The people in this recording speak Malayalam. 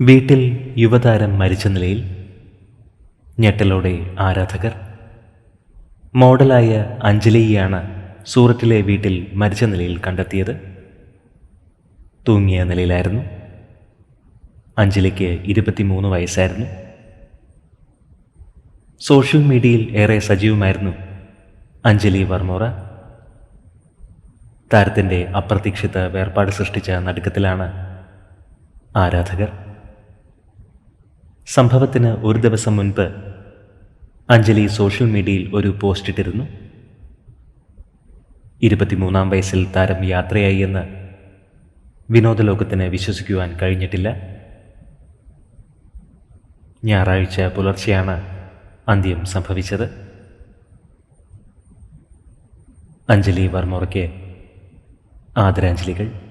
വീട്ടിൽ യുവതാരം മരിച്ച നിലയിൽ ഞെട്ടലോടെ ആരാധകർ. മോഡലായ അഞ്ജലിയെയാണ് സൂറത്തിലെ വീട്ടിൽ മരിച്ച നിലയിൽ കണ്ടെത്തിയത്. തൂങ്ങിയ നിലയിലായിരുന്നു. അഞ്ജലിക്ക് ഇരുപത്തിമൂന്ന് വയസ്സായിരുന്നു. സോഷ്യൽ മീഡിയയിൽ ഏറെ സജീവമായിരുന്നു അഞ്ജലി വർമോറ താരത്തിന്റെ അപ്രതീക്ഷിത വേർപാട് സൃഷ്ടിച്ച നടുക്കത്തിലാണ് ആരാധകർ. സംഭവത്തിന് ഒരു ദിവസം മുൻപ് അഞ്ജലി സോഷ്യൽ മീഡിയയിൽ ഒരു പോസ്റ്റ് ഇട്ടിരുന്നു. ഇരുപത്തിമൂന്നാം വയസ്സിൽ താരം യാത്രയായി എന്ന് വിനോദലോകത്തിന് വിശ്വസിക്കുവാൻ കഴിഞ്ഞിട്ടില്ല. ഞായറാഴ്ച പുലർച്ചെയാണ് അന്ത്യം സംഭവിച്ചത്. അഞ്ജലി വർമ്മയ്ക്ക് ആദരാഞ്ജലികൾ.